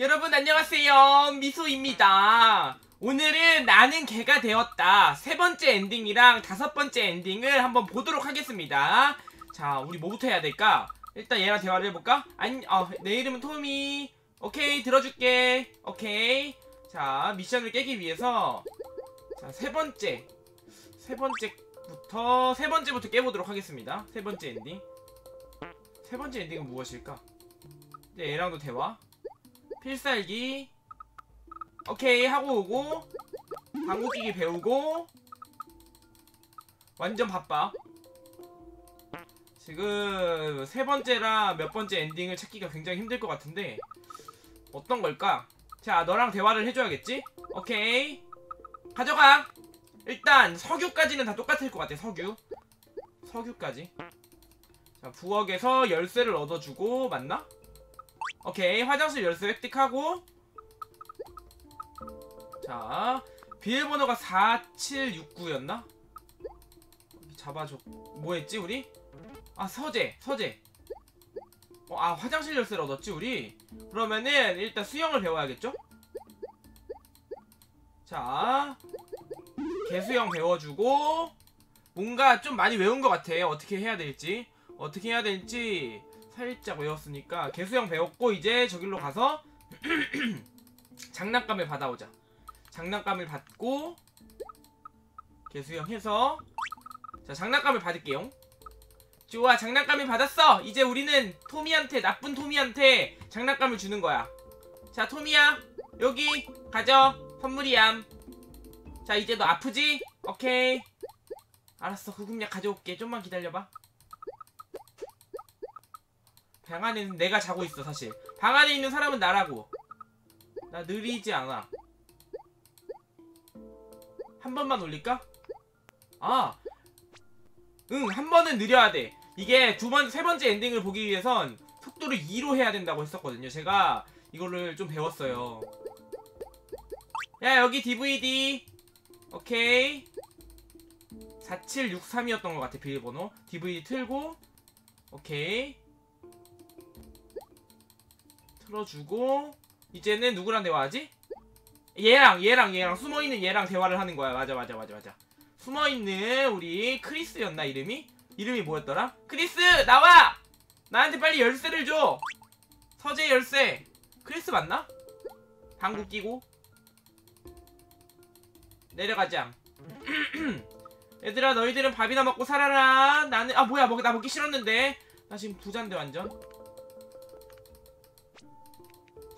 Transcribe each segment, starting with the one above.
여러분 안녕하세요. 미소입니다. 오늘은 나는 개가 되었다. 세 번째 엔딩이랑 다섯 번째 엔딩을 한번 보도록 하겠습니다. 자 우리 뭐부터 해야 될까? 일단 얘랑 대화를 해볼까? 아니 어, 내 이름은 토미. 오케이 들어줄게. 오케이. 자 미션을 깨기 위해서. 자 세 번째. 세 번째부터 세 번째부터 깨보도록 하겠습니다. 세 번째 엔딩. 세 번째 엔딩은 무엇일까? 얘랑도 대화 필살기. 오케이 하고 오고. 방구 끼기 배우고. 완전 바빠. 지금 세 번째랑 몇 번째 엔딩을 찾기가 굉장히 힘들 것 같은데 어떤 걸까? 자 너랑 대화를 해줘야겠지? 오케이. 가져가. 일단 석유까지는 다 똑같을 것 같아 석유. 석유까지. 자 부엌에서 열쇠를 얻어주고 맞나? 오케이 화장실 열쇠 획득하고 자 비밀번호가 4769였나? 잡아줘 뭐했지 우리? 아 서재 서재 어, 아 화장실 열쇠를 얻었지 우리? 그러면은 일단 수영을 배워야겠죠? 자 개수영 배워주고 뭔가 좀 많이 외운 것 같아 어떻게 해야 될지 어떻게 해야 될지 살짝 외웠으니까 개수형 배웠고 이제 저길로 가서 장난감을 받아오자. 장난감을 받고 개수형 해서 자 장난감을 받을게요. 좋아 장난감을 받았어. 이제 우리는 토미한테 나쁜 토미한테 장난감을 주는 거야. 자 토미야 여기 가져. 선물이야. 자 이제 너 아프지? 오케이. 알았어 구급약 가져올게. 좀만 기다려봐 방 안에는 내가 자고 있어 사실 방 안에 있는 사람은 나라고 나 느리지 않아 한 번만 올릴까? 아 응, 한 번은 느려야 돼. 이게 두 번, 세 번째 엔딩을 보기 위해선 속도를 2로 해야 된다고 했었거든요. 제가 이거를 좀 배웠어요. 야, 여기 DVD. 오케이. 4763이었던 것 같아, 비밀번호. DVD 틀고. 오케이. 틀어주고. 이제는 누구랑 대화하지? 얘랑, 얘랑, 얘랑. 숨어있는 얘랑 대화를 하는 거야. 맞아, 맞아, 맞아, 맞아. 숨어있는 우리 크리스였나 이름이? 이름이 뭐였더라? 크리스 나와! 나한테 빨리 열쇠를 줘! 서재 열쇠 크리스 맞나? 방구 끼고 내려가자 얘들아 너희들은 밥이나 먹고 살아라 나는 아 뭐야 먹, 나 먹기 싫었는데 나 지금 부잔데 완전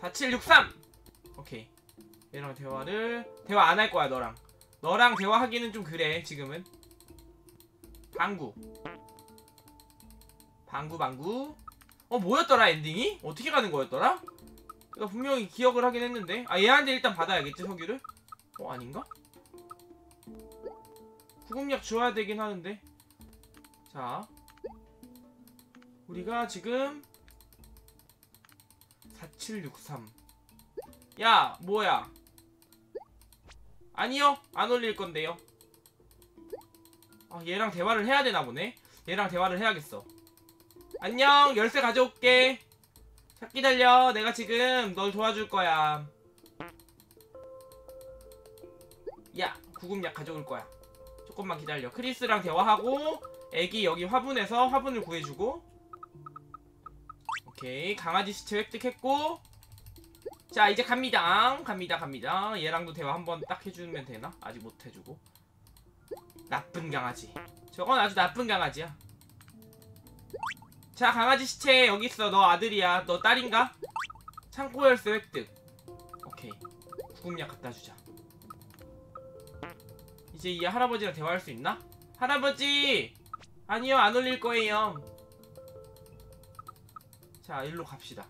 4763 오케이. 얘랑 대화를 대화 안 할 거야 너랑. 너랑 대화하기는 좀 그래 지금은. 방구. 방구 방구. 어 뭐였더라 엔딩이? 어떻게 가는 거였더라? 내가 분명히 기억을 하긴 했는데. 아 얘한테 일단 받아야겠지 석유를? 어 아닌가? 구급약 줘야 되긴 하는데. 자. 우리가 지금 4763 야 뭐야? 아니요 안 올릴 건데요. 아 얘랑 대화를 해야 되나 보네? 얘랑 대화를 해야겠어. 안녕 열쇠 가져올게. 자 기다려. 내가 지금 널 도와줄 거야. 야 구급약 가져올 거야. 조금만 기다려. 크리스랑 대화하고 애기 여기 화분에서 화분을 구해주고 오케이. 강아지 시체 획득했고. 자 이제 갑니다. 갑니다 갑니다. 얘랑도 대화 한번 딱 해주면 되나? 아직 못 해주고. 나쁜 강아지. 저건 아주 나쁜 강아지야. 자 강아지 시체 여기 있어. 너 아들이야. 너 딸인가? 창고 열쇠 획득. 오케이. 구급약 갖다 주자. 이제 이 할아버지랑 대화할 수 있나? 할아버지! 아니요 안 올릴 거예요 자 일로 갑시다.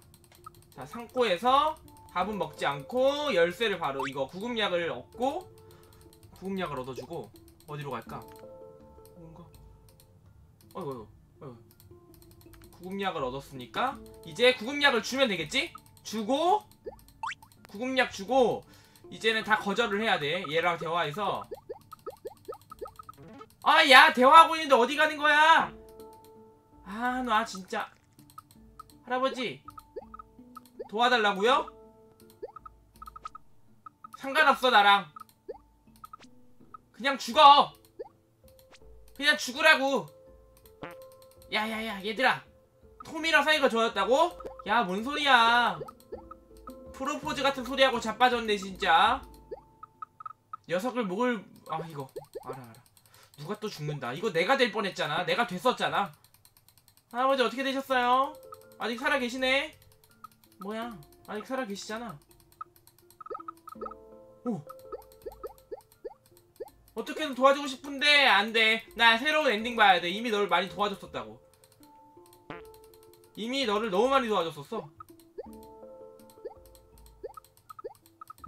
자 상고에서 밥은 먹지 않고 열쇠를 바로 이거 구급약을 얻고 구급약을 얻어주고 어디로 갈까? 뭔가? 어이구 어이구 구급약을 얻었으니까 이제 구급약을 주면 되겠지? 주고 구급약 주고 이제는 다 거절을 해야 돼. 얘랑 대화해서. 아 야 대화하고 있는데 어디 가는 거야? 아 나 진짜 할아버지 도와달라고요? 상관없어 나랑. 그냥 죽어. 그냥 죽으라고. 야야야 얘들아. 톰이랑 사이가 좋아졌다고? 야 뭔 소리야. 프로포즈 같은 소리하고 자빠졌네 진짜. 녀석을 목을 아 이거. 알아 알아. 누가 또 죽는다. 이거 내가 될 뻔했잖아. 내가 됐었잖아. 할아버지 어떻게 되셨어요? 아직 살아 계시네? 뭐야? 아직 살아 계시잖아. 오. 어떻게든 도와주고 싶은데 안돼. 나 새로운 엔딩 봐야 돼. 이미 널 많이 도와줬었다고. 이미 너를 너무 많이 도와줬었어.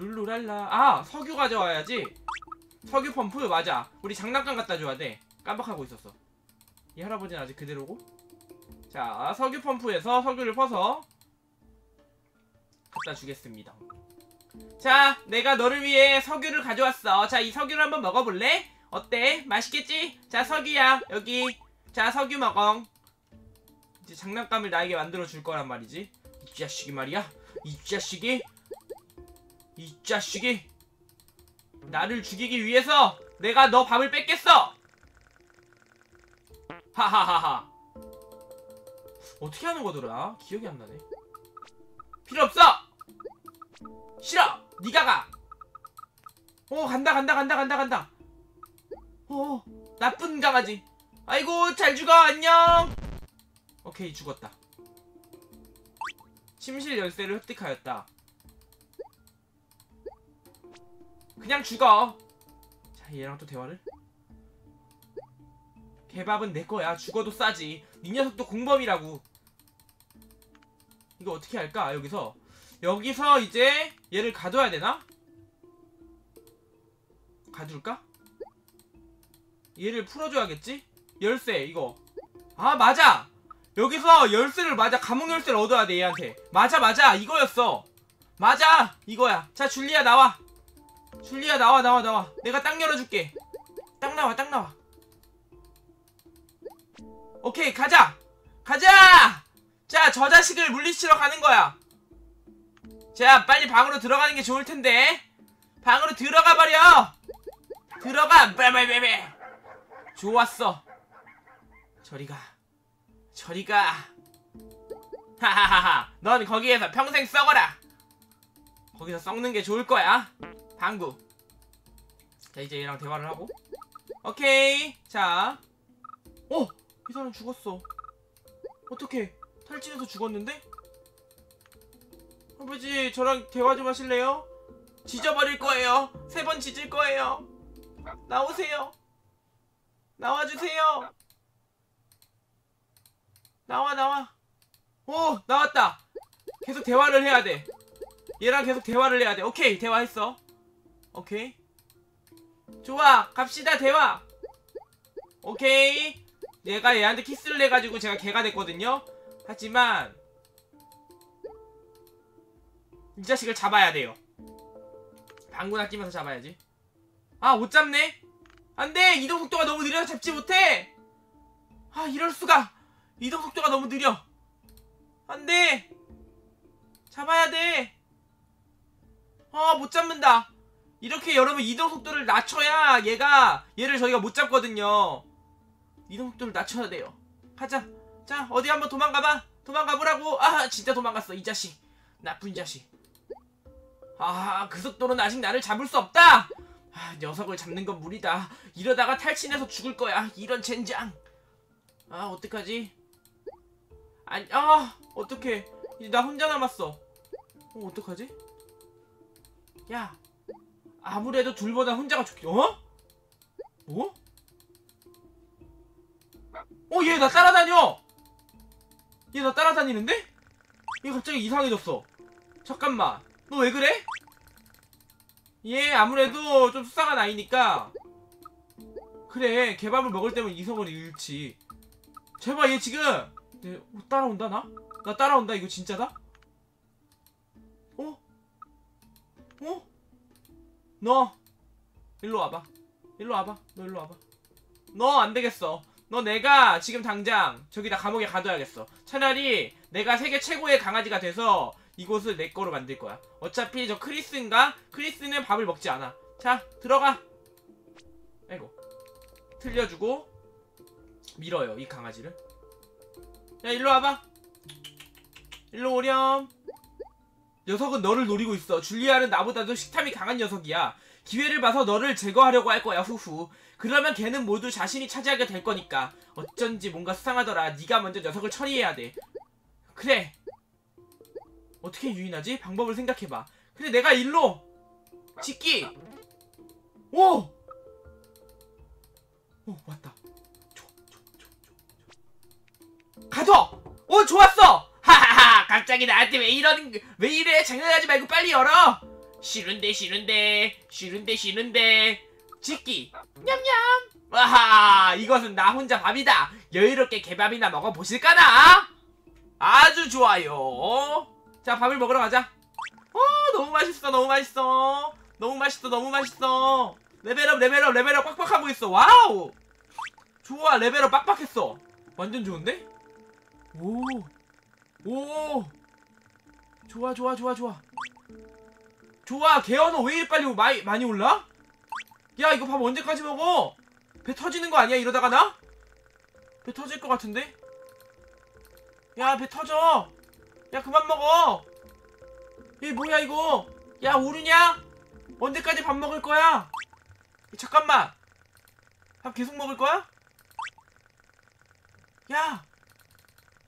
룰루랄라. 아 석유 가져와야지. 석유 펌프? 맞아. 우리 장난감 갖다 줘야 돼. 깜빡하고 있었어. 이 할아버지는 아직 그대로고 자 석유 펌프에서 석유를 퍼서 갖다 주겠습니다. 자 내가 너를 위해 석유를 가져왔어. 자 이 석유를 한번 먹어볼래? 어때? 맛있겠지? 자 석유야 여기. 자 석유 먹어 이제 장난감을 나에게 만들어 줄 거란 말이지. 이 자식이 말이야. 이 자식이. 이 자식이. 나를 죽이기 위해서 내가 너 밥을 뺏겠어. 하하하하 어떻게 하는 거더라? 기억이 안 나네 필요 없어 싫어 니가 가 오, 간다, 간다, 간다, 간다, 간다. 오, 나쁜 강아지. 아이고, 잘 죽어, 안녕. 오케이, 죽었다. 침실 열쇠를 획득하였다. 그냥 죽어. 자, 얘랑 또 대화를. 개밥은 내 거야. 죽어도 싸지. 니 녀석도 공범이라고. 이거 어떻게 할까? 여기서. 여기서 이제 얘를 가둬야 되나? 가둘까? 얘를 풀어줘야겠지? 열쇠 이거. 아 맞아! 여기서 열쇠를 맞아. 감옥 열쇠를 얻어야 돼 얘한테. 맞아 맞아. 이거였어. 맞아! 이거야. 자 줄리아 나와. 줄리아 나와 나와 나와. 내가 딱 열어줄게. 딱 나와 딱 나와. 오케이 가자! 가자 자저 자식을 물리치러 가는 거야. 자 빨리 방으로 들어가는 게 좋을 텐데. 방으로 들어가 버려. 들어가. 빼빼빼빼 좋았어. 저리가. 저리가. 하하하하. 넌 거기에서 평생 썩어라. 거기서 썩는 게 좋을 거야. 방구. 자 이제 얘랑 대화를 하고. 오케이. 자. 어! 이 사람 죽었어. 어떻게 탈진해서 죽었는데? 아버지 저랑 대화 좀 하실래요? 지져버릴 거예요. 세 번 지질 거예요. 나오세요. 나와주세요. 나와 나와. 오 나왔다. 계속 대화를 해야 돼. 얘랑 계속 대화를 해야 돼. 오케이 대화했어. 오케이. 좋아 갑시다 대화. 오케이. 얘가 얘한테 키스를 해가지고 제가 개가 됐거든요 하지만 이 자식을 잡아야 돼요. 방구나 끼면서 잡아야지. 아 못 잡네? 안돼! 이동 속도가 너무 느려서 잡지 못해! 아 이럴 수가! 이동 속도가 너무 느려! 안돼! 잡아야 돼아못 잡는다! 이렇게 여러분 이동 속도를 낮춰야 얘가 얘를 저희가 못 잡거든요. 이동 속도를 낮춰야 돼요. 가자 자 어디 한번 도망가봐. 도망가보라고. 아 진짜 도망갔어 이 자식. 나쁜 자식. 아 그 속도는 아직 나를 잡을 수 없다. 아, 녀석을 잡는 건 무리다. 이러다가 탈진해서 죽을 거야. 이런 젠장. 아 어떡하지? 아니 아 어떡해. 이제 나 혼자 남았어. 어 어떡하지? 야 아무래도 둘보다 혼자가 좋겠 어? 뭐? 어 얘 나 따라다녀 얘 나 따라다니는데? 얘 갑자기 이상해졌어 잠깐만 너 왜 그래? 얘 아무래도 좀 수사가 나이니까 그래 개밥을 먹을 때면 이성을 잃지 제발 얘 지금 내, 어, 따라온다 나? 나 따라온다 이거 진짜다? 어? 어? 너 일로 와봐 일로 와봐 너 일로 와봐 너 안되겠어 너 내가 지금 당장 저기다 감옥에 가둬야겠어 차라리 내가 세계 최고의 강아지가 돼서 이곳을 내 거로 만들 거야. 어차피 저 크리스인가? 크리스는 밥을 먹지 않아. 자, 들어가. 아이고. 틀려주고 밀어요, 이 강아지를. 야, 일로 와봐. 일로 오렴. 녀석은 너를 노리고 있어. 줄리아는 나보다도 식탐이 강한 녀석이야. 기회를 봐서 너를 제거하려고 할 거야. 후후. 그러면 걔는 모두 자신이 차지하게 될 거니까. 어쩐지 뭔가 수상하더라. 네가 먼저 녀석을 처리해야 돼. 그래. 어떻게 유인하지? 방법을 생각해봐. 근데 내가 일로 짓기. 오. 오 왔다. 줘, 줘, 줘, 줘, 줘. 가져. 오 좋았어. 하하하. 갑자기 나한테 왜 이러는 왜 이래? 장난하지 말고 빨리 열어. 싫은데 싫은데 싫은데 싫은데 짓기. 냠냠. 와하 이것은 나 혼자 밥이다. 여유롭게 개밥이나 먹어 보실까나? 아주 좋아요. 자 밥을 먹으러 가자. 어 너무 맛있어 너무 맛있어 너무 맛있어 너무 맛있어. 레벨업 레벨업 레벨업 빡빡하고 있어. 와우. 좋아 레벨업 빡빡했어. 완전 좋은데? 오. 오. 좋아 좋아 좋아 좋아. 좋아 개연어 왜 이리 빨리 많이, 많이 올라? 야 이거 밥 언제까지 먹어? 배 터지는 거 아니야 이러다가 나? 배 터질 것 같은데? 야 배 터져 야 그만 먹어 이 뭐야 이거 야 오르냐? 언제까지 밥 먹을 거야? 잠깐만 밥 계속 먹을 거야? 야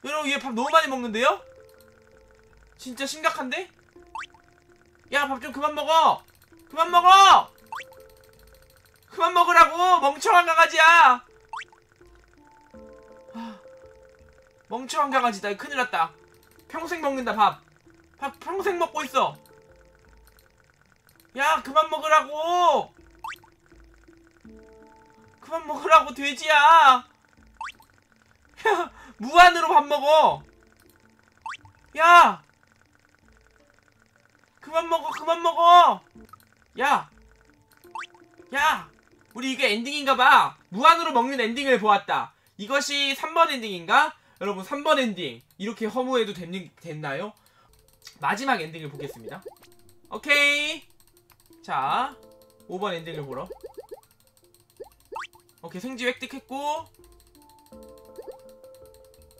여러분 얘 밥 너무 많이 먹는데요? 진짜 심각한데? 야 밥 좀 그만 먹어! 그만 먹어! 그만 먹으라고! 멍청한 강아지야! 아, 멍청한 강아지다. 이거 큰일 났다. 평생 먹는다 밥. 밥 평생 먹고 있어. 야 그만 먹으라고! 그만 먹으라고 돼지야! 야 무한으로 밥 먹어. 야! 그만 먹어 그만 먹어. 야! 야! 우리 이게 엔딩인가봐. 무한으로 먹는 엔딩을 보았다. 이것이 3번 엔딩인가? 여러분 3번 엔딩. 이렇게 허무해도 됐, 됐나요? 마지막 엔딩을 보겠습니다. 오케이. 자 5번 엔딩을 보러. 오케이 생지 획득했고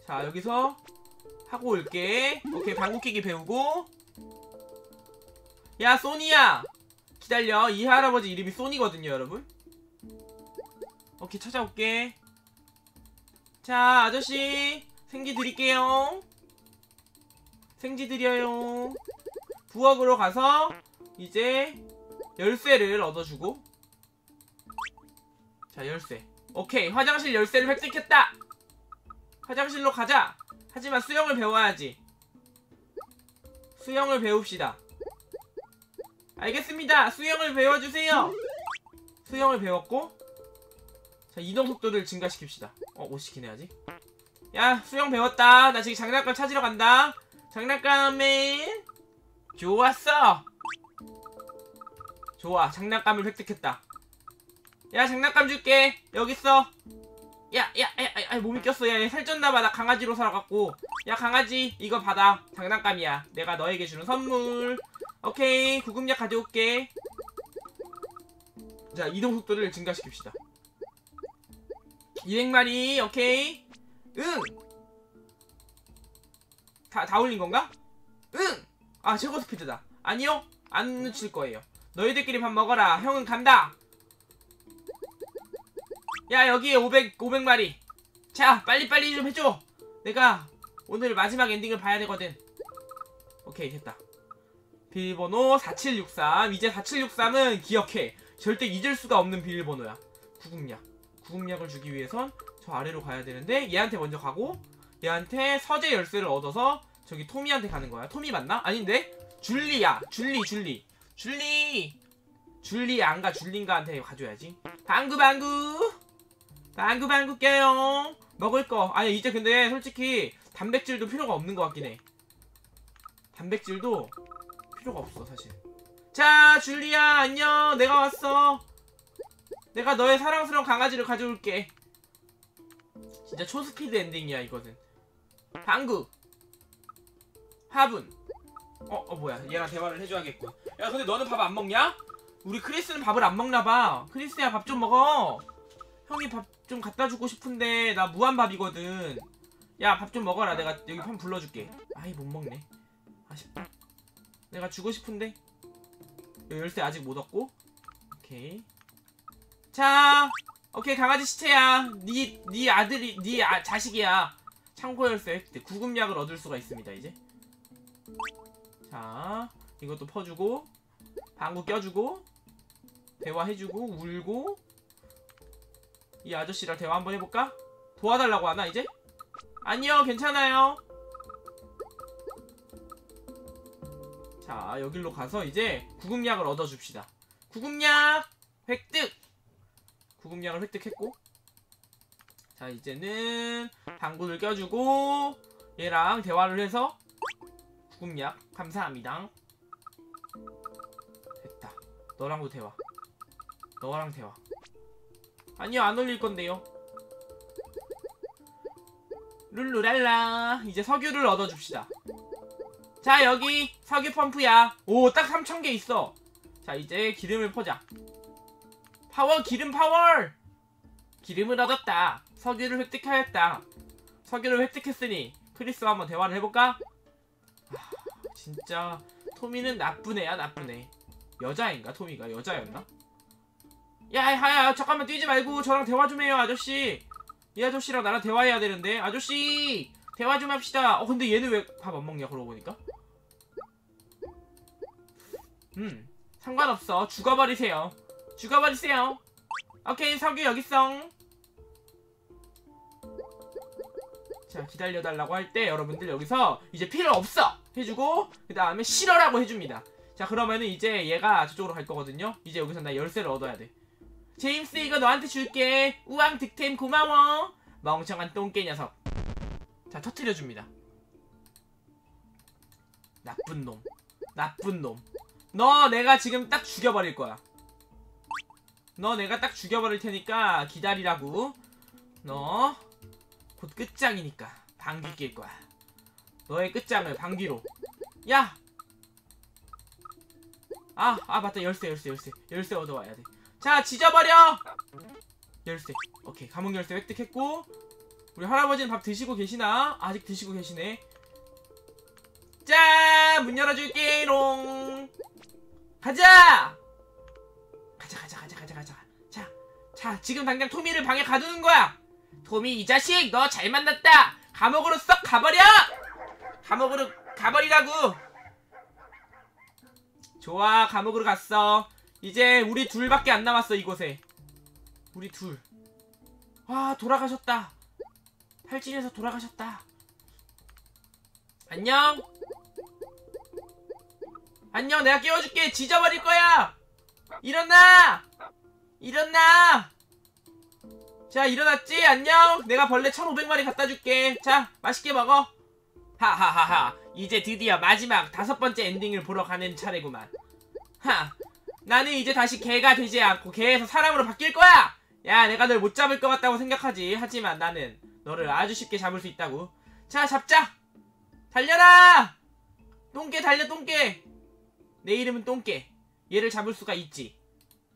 자 여기서 하고 올게. 오케이 방귀끼기 배우고. 야 소니야! 기다려. 이 할아버지 이름이 소니거든요 여러분. 오케이 찾아올게. 자 아저씨 생지 드릴게요. 생지 드려요. 부엌으로 가서 이제 열쇠를 얻어주고. 자 열쇠. 오케이 화장실 열쇠를 획득했다 화장실로 가자 하지만 수영을 배워야지 수영을 배웁시다 알겠습니다. 수영을 배워주세요. 수영을 배웠고 자 이동 속도를 증가시킵시다. 어, 50kin 해야지. 야, 수영 배웠다. 나 지금 장난감 찾으러 간다. 장난감맨 좋았어. 좋아, 장난감을 획득했다. 야, 장난감 줄게. 여기 있어. 야, 야, 야, 야, 몸이 꼈어. 야, 얘 살쪘나 봐. 나 강아지로 살아갖고. 야, 강아지, 이거 받아. 장난감이야. 내가 너에게 주는 선물. 오케이 구급약 가져올게 자 이동 속도를 증가시킵시다 200마리 오케이 응! 다, 다 올린 건가? 응! 아 최고 스피드다 아니요 안 놓칠 거예요 너희들끼리 밥 먹어라 형은 간다 야 여기 500, 500마리. 자 빨리빨리 좀 해줘. 내가 오늘 마지막 엔딩을 봐야 되거든. 오케이 됐다. 비밀번호 4763 이제 4763은 기억해. 절대 잊을 수가 없는 비밀번호야. 구급약. 구급약을 주기 위해선 저 아래로 가야 되는데 얘한테 먼저 가고 얘한테 서재 열쇠를 얻어서 저기 토미한테 가는 거야. 토미 맞나? 아닌데? 줄리야. 줄리 줄리. 줄리. 줄리 안가. 줄린가한테 가줘야지. 방구 방구 방구 방구 깨요. 먹을 거. 아니 이제 근데 솔직히 단백질도 필요가 없는 것 같긴 해. 단백질도 필요가 없어 사실. 자 줄리아 안녕. 내가 왔어. 내가 너의 사랑스러운 강아지를 가져올게. 진짜 초스피드 엔딩이야 이거는. 방구. 화분. 어, 어 뭐야. 얘랑 대화를 해줘야겠군. 야 근데 너는 밥 안 먹냐? 우리 크리스는 밥을 안 먹나봐. 크리스야 밥 좀 먹어. 형이 밥 좀 갖다 주고 싶은데 나 무한밥이거든. 야 밥 좀 먹어라. 내가 여기 판 불러줄게. 아이 못 먹네. 아쉽다. 내가 주고 싶은데? 여 열쇠 아직 못 얻고? 오케이. 자 오케이. 강아지 시체야. 네, 네 아들이 네 아, 자식이야. 창고 열쇠. 획득 구급약을 얻을 수가 있습니다 이제. 자 이것도 퍼주고 방구 껴주고 대화해주고 울고 이 아저씨랑 대화 한번 해볼까? 도와달라고 하나 이제? 아니요 괜찮아요. 자 여길로 가서 이제 구급약을 얻어줍시다. 구급약 획득! 구급약을 획득했고. 자 이제는 방구를 껴주고 얘랑 대화를 해서 구급약 감사합니다. 됐다. 너랑도 대화. 너랑 대화 아니요 안 올릴 건데요. 룰루랄라. 이제 석유를 얻어줍시다. 자 여기 석유 펌프야. 오 딱 3,000개 있어. 자 이제 기름을 퍼자. 파워 기름 파워 기름을 얻었다. 석유를 획득하였다. 석유를 획득했으니 크리스와 한번 대화를 해볼까? 아, 진짜 토미는 나쁜 애야 나쁜 애 여자인가 토미가? 여자였나? 야야 잠깐만 뛰지 말고 저랑 대화 좀 해요 아저씨. 이 아저씨랑 나랑 대화해야 되는데. 아저씨 대화 좀 합시다. 어 근데 얘는 왜 밥 안 먹냐 그러고 보니까? 음 상관없어. 죽어버리세요. 죽어버리세요. 오케이 석유 여기 있어. 자 기다려달라고 할 때 여러분들 여기서 이제 필요 없어 해주고 그 다음에 싫어라고 해줍니다. 자 그러면은 이제 얘가 저쪽으로 갈 거거든요. 이제 여기서 나 열쇠를 얻어야 돼 제임스 이거 너한테 줄게. 우왕 득템 고마워. 멍청한 똥개 녀석. 자 터트려줍니다. 나쁜 놈. 나쁜 놈너 내가 지금 딱 죽여버릴 거야. 너 내가 딱 죽여버릴 테니까 기다리라고. 너 곧 끝장이니까 방귀 낄 거야. 너의 끝장을 방귀로. 야! 아, 아 맞다. 열쇠 열쇠 열쇠. 열쇠 얻어와야 돼 자 지져버려! 열쇠 오케이 감옥 열쇠 획득했고 우리 할아버지는 밥 드시고 계시나? 아직 드시고 계시네. 짠! 문 열어줄게롱. 가자! 가자 가자 가자 가자 가자. 자, 자 지금 당장 토미를 방에 가두는 거야. 토미 이 자식 너 잘 만났다. 감옥으로 썩 가버려! 감옥으로 가버리라고. 좋아 감옥으로 갔어 이제 우리 둘밖에 안 남았어 이곳에. 우리 둘와 돌아가셨다. 탈진해서 돌아가셨다. 안녕. 안녕 내가 깨워줄게. 지져버릴 거야. 일어나. 일어나. 자 일어났지? 안녕. 내가 벌레 1500마리 갖다 줄게. 자 맛있게 먹어. 하하하하. 이제 드디어 마지막 다섯 번째 엔딩을 보러 가는 차례구만. 하 나는 이제 다시 개가 되지 않고 개에서 사람으로 바뀔 거야! 야 내가 널 못 잡을 것 같다고 생각하지. 하지만 나는 너를 아주 쉽게 잡을 수 있다고. 자 잡자! 달려라! 똥개 달려 똥개! 내 이름은 똥개. 얘를 잡을 수가 있지.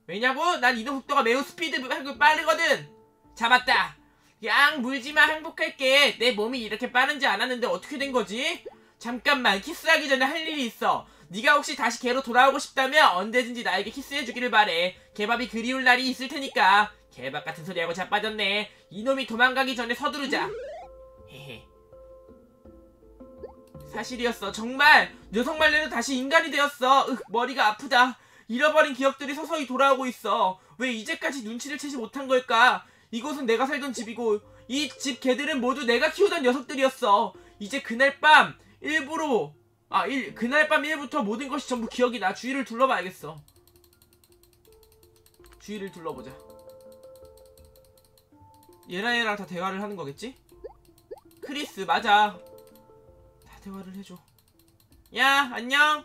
왜냐고? 난 이동 속도가 매우 스피드 빠르거든. 잡았다! 양 물지마 행복할게. 내 몸이 이렇게 빠른지 않았는데 어떻게 된 거지? 잠깐만 키스하기 전에 할 일이 있어 네가 혹시 다시 개로 돌아오고 싶다면 언제든지 나에게 키스해주기를 바래. 개밥이 그리울 날이 있을 테니까. 개밥 같은 소리하고 자빠졌네. 이놈이 도망가기 전에 서두르자. 헤헤. 사실이었어. 정말 녀석말레는 다시 인간이 되었어. 으 머리가 아프다. 잃어버린 기억들이 서서히 돌아오고 있어. 왜 이제까지 눈치를 채지 못한 걸까? 이곳은 내가 살던 집이고 이 집 개들은 모두 내가 키우던 녀석들이었어. 이제 그날 밤 일부로 아, 일, 그날 밤 일부터 모든 것이 전부 기억이 나. 주위를 둘러봐야겠어. 주위를 둘러보자. 얘랑 얘랑 다 대화를 하는 거겠지? 크리스, 맞아. 다 대화를 해줘. 야, 안녕!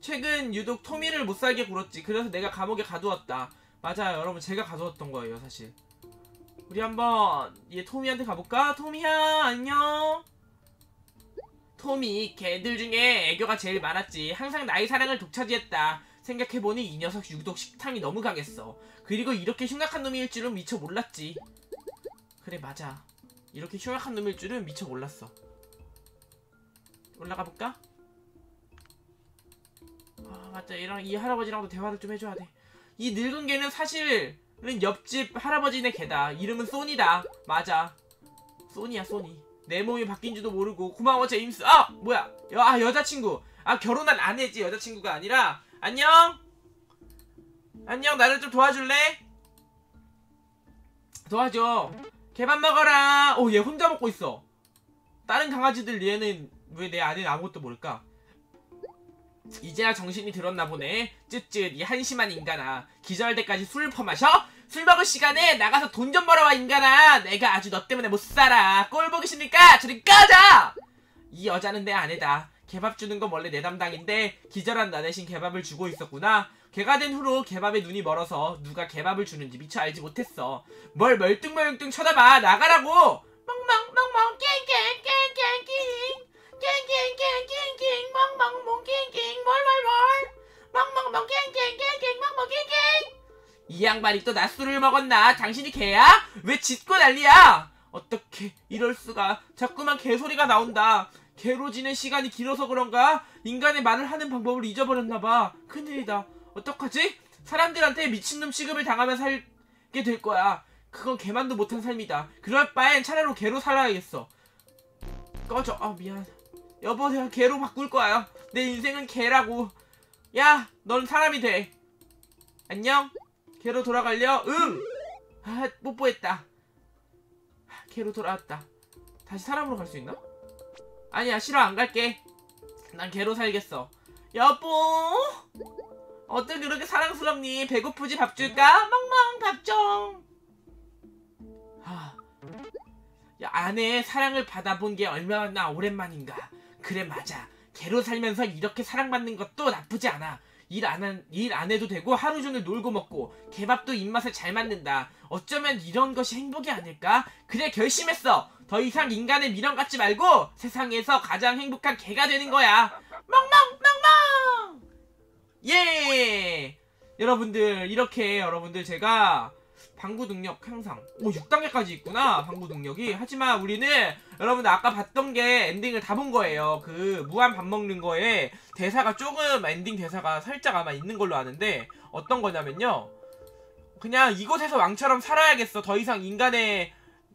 최근 유독 토미를 못 살게 굴었지. 그래서 내가 감옥에 가두었다. 맞아요, 여러분. 제가 가두었던 거예요, 사실. 우리 한번 얘 토미한테 가볼까? 토미야 안녕 톰이 개들 중에 애교가 제일 많았지. 항상 나의 사랑을 독차지했다. 생각해보니 이 녀석 유독 식탐이 너무 강했어. 그리고 이렇게 흉악한 놈일 줄은 미처 몰랐지. 그래 맞아. 이렇게 흉악한 놈일 줄은 미처 몰랐어. 올라가 볼까? 아 맞다. 얘랑 이 할아버지랑도 대화를 좀 해줘야 돼. 이 늙은 개는 사실은 옆집 할아버지네 개다. 이름은 소니다. 맞아. 소니야 소니. 내 몸이 바뀐지도 모르고 고마워 제임스. 아 뭐야? 여, 아 여자친구. 아 결혼한 아내지 여자친구가 아니라 안녕. 안녕 나를 좀 도와줄래? 도와줘. 개밥 먹어라. 오 얘 혼자 먹고 있어. 다른 강아지들 얘는 왜 내 아내는 아무것도 모를까? 이제야 정신이 들었나 보네. 쯧쯧 이 한심한 인간아. 기절할 때까지 술을 퍼마셔? 술 먹을 시간에 나가서 돈 좀 벌어와 인간아. 내가 아주 너 때문에 못 살아. 꼴 보기 싫으니까 저리 꺼져. 이 여자는 내 아내다. 개밥 주는 건 원래 내 담당인데 기절한 나 대신 개밥을 주고 있었구나. 개가 된 후로 개밥에 눈이 멀어서 누가 개밥을 주는지 미처 알지 못했어. 뭘 멀뚱멀뚱 쳐다봐 나가라고. 멍멍멍멍 깽깽깽깽깽 깽깽깽깽깽 멍멍멍 깽깽 뭘뭘뭘 멍멍멍 깽깽깽깽 멍멍 깽깽 이 양반이 또 낮술을 먹었나? 당신이 개야? 왜 짖고 난리야? 어떻게 이럴 수가? 자꾸만 개소리가 나온다. 개로 지낸 시간이 길어서 그런가? 인간의 말을 하는 방법을 잊어버렸나봐. 큰일이다. 어떡하지? 사람들한테 미친놈 취급을 당하며 살게 될 거야. 그건 개만도 못한 삶이다. 그럴 바엔 차라리 개로 살아야겠어. 꺼져. 아 미안. 여보 내가 개로 바꿀 거야. 내 인생은 개라고. 야, 넌 사람이 돼. 안녕. 개로 돌아갈려? 응. 아 뽀뽀했다. 아, 개로 돌아왔다. 다시 사람으로 갈 수 있나? 아니야 싫어 안 갈게. 난 개로 살겠어. 여보. 어떻게 그렇게 사랑스럽니? 배고프지 밥 줄까? 멍멍 밥 좀. 하. 야, 아내의 사랑을 받아본 게 얼마나 오랜만인가. 그래 맞아. 개로 살면서 이렇게 사랑받는 것도 나쁘지 않아. 일 안, 일 안 해도 되고 하루 종일 놀고 먹고 개밥도 입맛에 잘 맞는다. 어쩌면 이런 것이 행복이 아닐까? 그래 결심했어. 더 이상 인간의 미련 갖지 말고 세상에서 가장 행복한 개가 되는 거야. 멍멍 멍멍. 예. 여러분들 이렇게 여러분들 제가 방구 능력 항상. 오 6단계까지 있구나 방구 능력이. 하지만 우리는 여러분들 아까 봤던 게 엔딩을 다 본 거예요. 그 무한 밥 먹는 거에 대사가 조금 엔딩 대사가 살짝 아마 있는 걸로 아는데 어떤 거냐면요. 그냥 이곳에서 왕처럼 살아야겠어. 더 이상 인간의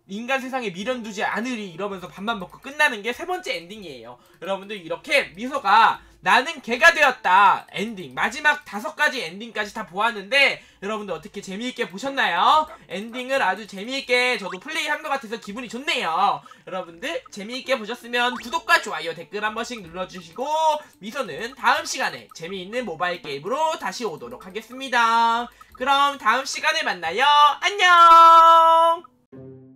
인간 세상에 미련 두지 않으리 이러면서 밥만 먹고 끝나는 게 세 번째 엔딩이에요. 여러분들 이렇게 미소가 나는 개가 되었다 엔딩 마지막 다섯 가지 엔딩까지 다 보았는데 여러분들 어떻게 재미있게 보셨나요? 엔딩을 아주 재미있게 저도 플레이한 것 같아서 기분이 좋네요. 여러분들 재미있게 보셨으면 구독과 좋아요 댓글 한 번씩 눌러주시고 미소는 다음 시간에 재미있는 모바일 게임으로 다시 오도록 하겠습니다. 그럼 다음 시간에 만나요. 안녕.